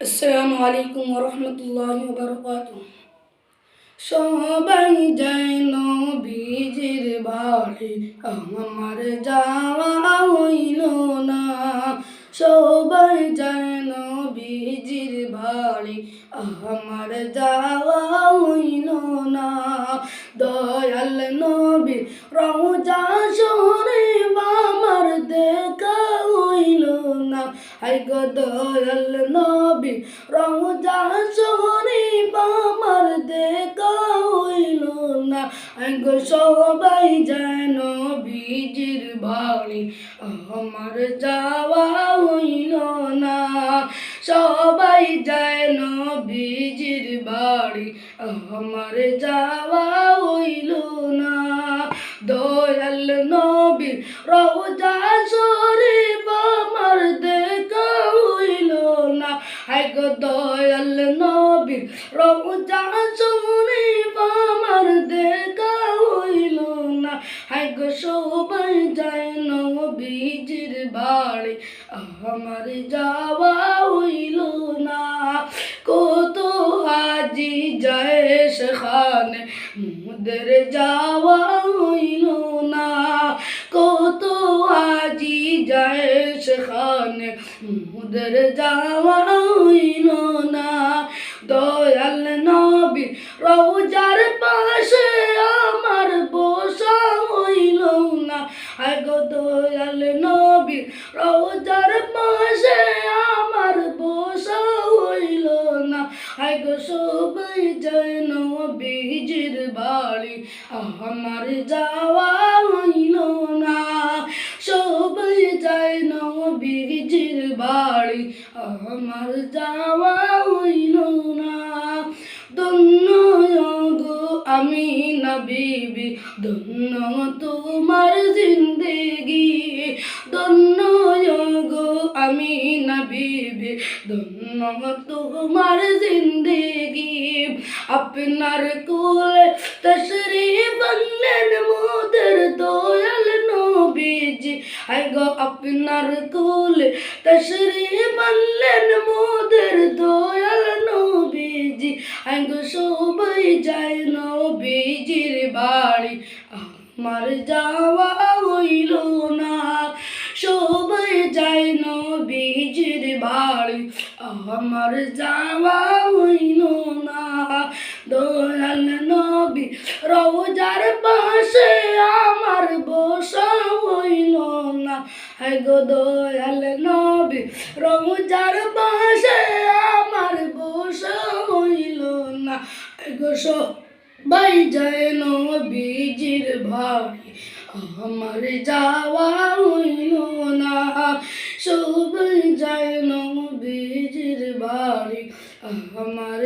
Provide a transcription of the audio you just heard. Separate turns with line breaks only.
আসসালামু আলাইকুম রহমতুল্লাহ বরকাত সবাই যায় নবীজির বাড়ি আমার যাওয়া হইল না। সবাই যায় নবীজির বাড়ি আমার যাওয়া হইল না। দয়াল নবী রওজা শরীফ না দয়াল নবী রওজা শরীফ আমার দেখা হইল না। আই গো সবাই যেন বীজির বাড়ি আমার যাওয়া হইল না। সবাই যেন বীজির বাড়ি আমার যাওয়া হইল না। দয়াল নবী রওজা নবী রওজা শরীফ আমার দেখা হইল না। আই গো সবাই যায় নবীজির বাড়ি। আমার যাওয়া হইল না। কত হাজি যায় সেখানে, মুদের যাওয়া হইল না। কত হাজি যায় সেখানে, মুদের যাওয়া হইল না। দয়াল নবী, রওজার পাশে আমার বসা হইল না। আগো দয়াল নবী, রওজার পাশে আমার বসা হইল না। আগো সবাই যেন বীজির বাড়ি, আমার যাওয়া আমার যাওয়া হইল না। ধন্য গো আমি না বিবি। ধন্য তোমার জিন্দেগি। ধন্য গো আমি না বিবি। ধন্য তোমার জিন্দেগি। আপনার কোলে তশরিফ আনলেন মোদের দয়াল নবীজি আই গো আপনার কোলে তশরিফ আনলেন মোদের দয়াল নবীজি আই গো সবাই যায় নবীজির বাড়ি আমার যাওয়া হইল না সবাই যায় নবীজির বাড়ি আমার যাওয়া হইল দয়াল নবী, রওজার পাশে আমার বসা হইল না। হাই গো দয়াল নবী, রওজার পাশে আমার বসা হইল না। হাই গো সবাই যায় নবীজির ভাই আমার যাওয়া হইল না। সবাই যায় নবীজির বাড়ি, আমার